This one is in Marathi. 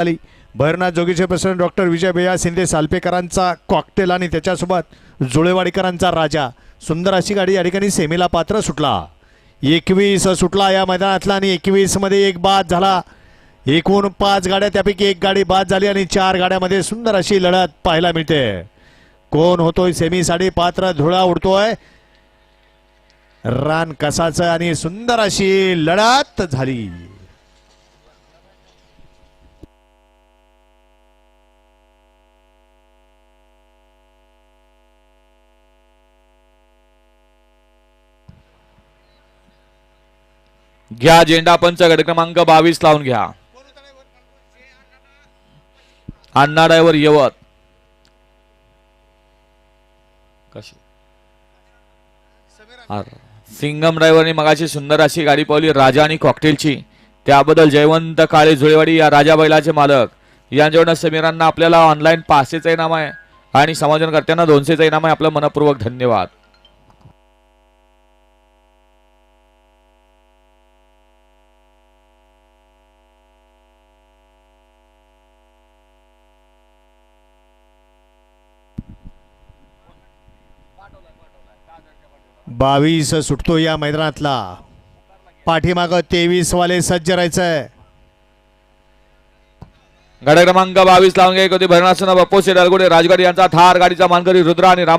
आली. भैरनाथ जोगीचे प्रसन्न डॉक्टर विजय भैया शिंदे सालपेकरांचा कॉकटेल आणि त्याच्यासोबत जुळेवाडीकरांचा राजा. सुंदर अशी गाडी या ठिकाणी सेमीला पात्र सुटला. एकवीस सुटला या मैदानातला आणि एकवीसमध्ये एक बाद झाला. एकूण पाच गाड्या त्यापैकी एक गाडी बाद झाली आणि चार गाड्यामध्ये सुंदर अशी लढत पाहायला मिळते. कोण होतोय सेमीसाठी पात्र धुळा उडतोय. रान कसाचं आणि सुंदर अशी लढत झाली. घ्या झेंडा पंच गट क्रमांक बावीस लावून घ्या. अण्णा ड्रायव्हर यवत. कशी? सिंगम ड्रायव्हरने मगाशी सुंदर अशी गाडी पावली राजा आणि कॉकटेलची त्याबद्दल जयवंत काळे झुळेवाडी या राजा बैलाचे मालक. यांच्याकडनं समीरांना आपल्याला ऑनलाईन पाचशेचा इनाम आहे आणि समाजनकर्त्यांना दोनशेचा इनाम आहे. आपलं मनपूर्वक धन्यवाद. बावीस सुटतो या मैदानातला. पाठीमाग तेवीस वाले सज्ज राहायचंय. गाड्या क्रमांक बावीस लावून घ्या. होती भरणासन बप्पो शेडालगुडे राजगड यांचा थार गाडीचा मानकरी रुद्रा आणि राम